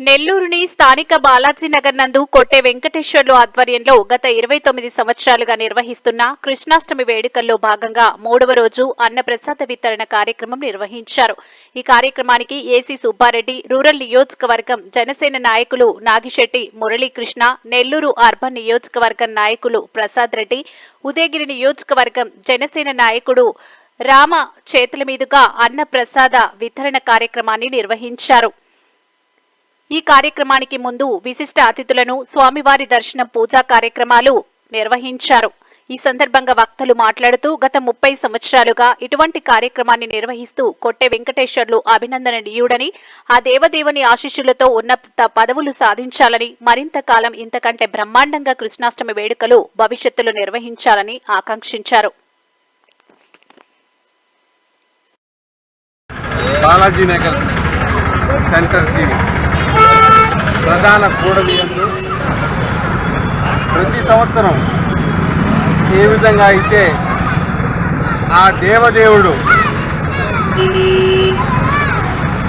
నెల్లూరుని స్థానిక బాలాజీ నగర్ నందు కొట్టే వెంకటేశ్వర్లు ఆధ్వర్యంలో గత ఇరవై తొమ్మిది సంవత్సరాలుగా నిర్వహిస్తున్న కృష్ణాష్టమి వేడుకల్లో భాగంగా మూడవ రోజు అన్నప్రసాద వితరణ కార్యక్రమం నిర్వహించారు. ఈ కార్యక్రమానికి ఏసీ సుబ్బారెడ్డి రూరల్ నియోజకవర్గం జనసేన నాయకులు నాగిశెట్టి మురళీకృష్ణ నెల్లూరు అర్బన్ నియోజకవర్గం నాయకులు ప్రసాద్ రెడ్డి ఉదయగిరి నియోజకవర్గం జనసేన నాయకుడు రామ చేతుల మీదుగా అన్నప్రసాద వితరణ కార్యక్రమాన్ని నిర్వహించారు. ఈ కార్యక్రమానికి ముందు విశిష్ట అతిథులను స్వామివారి దర్శనం పూజా కార్యక్రమాలు నిర్వహించారు. ఈ సందర్భంగా వక్తలు మాట్లాడుతూ గత ముప్పై సంవత్సరాలుగా ఇటువంటి కార్యక్రమాన్ని నిర్వహిస్తూ కొట్టె వెంకటేశ్వర్లు అభినందనీయుడని ఆ దేవదేవుని ఆశీస్సులతో ఉన్నత పదవులు సాధించాలని మరింత కాలం ఇంతకంటే బ్రహ్మాండంగా కృష్ణాష్టమి వేడుకలు భవిష్యత్తులో నిర్వహించాలని ఆకాంక్షించారు. బాలాజీ నగర్ సెంటర్కి ప్రధాన కూడలియందు ప్రతి సంవత్సరం ఏ విధంగా అయితే ఆ దేవదేవుడు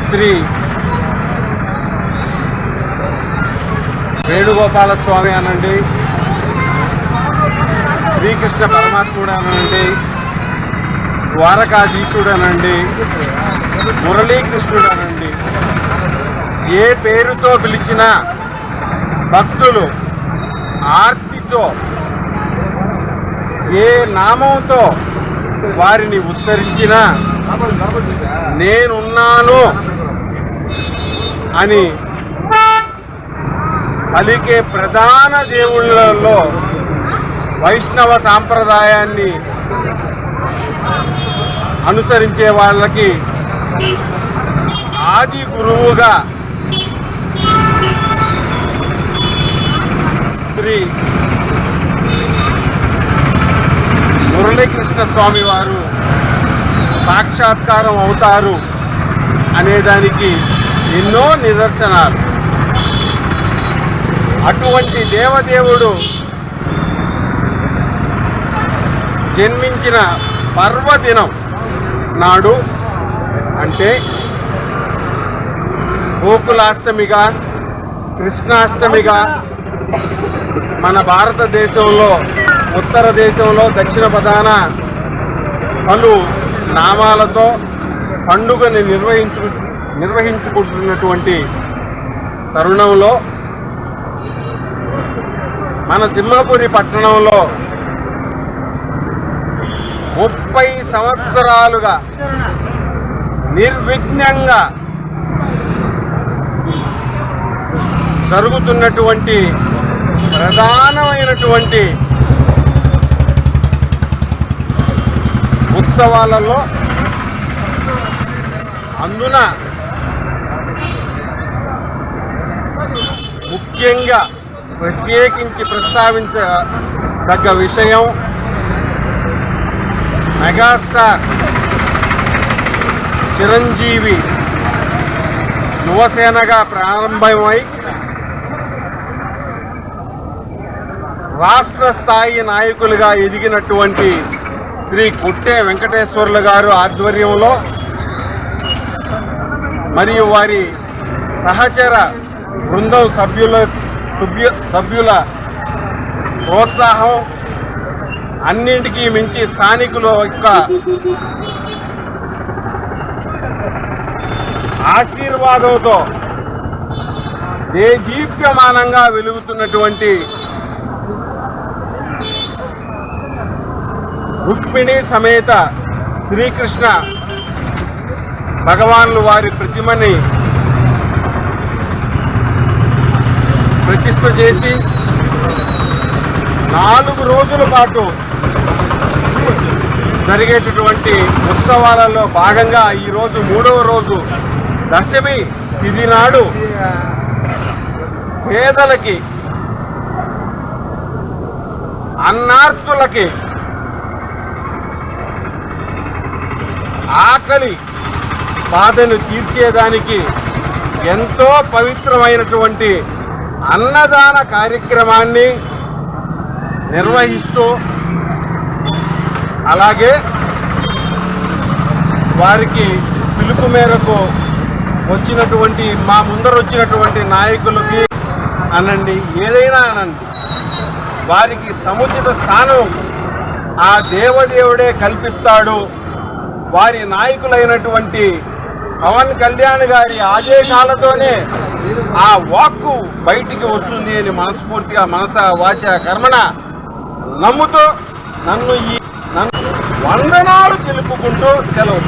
శ్రీ వేణుగోపాల స్వామి అనండి శ్రీకృష్ణ పరమాత్ముడు అనండి ద్వారకాధీశుడు అనండి మురళీకృష్ణుడు అనండి ఏ పేరుతో పిలిచినా భక్తులు ఆర్తితో ఏ నామంతో వారిని ఉచ్చరించినా నేనున్నాను అని పలికే ప్రధాన దేవుళ్ళలో వైష్ణవ సాంప్రదాయాన్ని అనుసరించే వాళ్ళకి ఆది గురువుగా శ్రీ మురళీకృష్ణ స్వామి వారు సాక్షాత్కారం అవుతారు అనేదానికి ఎన్నో నిదర్శనాలు. అటువంటి దేవదేవుడు జన్మించిన పర్వదినం నాడు అంటే గోకులాష్టమిగా కృష్ణాష్టమిగా మన భారతదేశంలో ఉత్తర దేశంలో దక్షిణ ప్రధాన పలు నామాలతో పండుగని నిర్వహించు నిర్వహించుకుంటున్నటువంటి తరుణంలో మన సింహపురి పట్టణంలో ముప్పై సంవత్సరాలుగా నిర్విఘ్నంగా జరుగుతున్నటువంటి ప్రధానమైనటువంటి ఉత్సవాలలో అందున ముఖ్యంగా ప్రత్యేకించి ప్రస్తావించదగ్గ విషయం మెగాస్టార్ చిరంజీవి యువసేనగా ప్రారంభమై రాష్ట్ర స్థాయి నాయకులుగా ఎదిగినటువంటి శ్రీ కుట్టే వెంకటేశ్వర్లు గారు ఆధ్వర్యంలో మరియు వారి సహచర బృందం సభ్యుల సభ్యు సభ్యుల ప్రోత్సాహం అన్నింటికీ మించి స్థానికుల యొక్క ఆశీర్వాదంతో దేదీప్యమానంగా వెలుగుతున్నటువంటి రుక్మిణి సమేత శ్రీకృష్ణ భగవాన్లు వారి ప్రతిమని ప్రతిష్ఠ చేసి నాలుగు రోజుల పాటు జరిగేటటువంటి ఉత్సవాలలో భాగంగా ఈరోజు మూడవ రోజు దశమి తిది నాడు పేదలకి అన్నార్థులకి ఆకలి బాధను తీర్చేదానికి ఎంతో పవిత్రమైనటువంటి అన్నదాన కార్యక్రమాన్ని నిర్వహిస్తూ అలాగే వారికి పిలుపు మేరకు వచ్చినటువంటి మా ముందర వచ్చినటువంటి నాయకులకి అనండి ఏదైనా అనండి వారికి సముచిత స్థానం ఆ దేవదేవుడే కల్పిస్తాడు వారి నాయకులైనటువంటి పవన్ కళ్యాణ్ గారి ఆదేశాలతోనే ఆ వాక్కు బయటికి వస్తుంది అని మనస్ఫూర్తిగా మనస వాచ కర్మణ నమ్ముతూ నన్ను ఈ నన్ను వందనాలు తెలుపుకుంటూ సెలవు.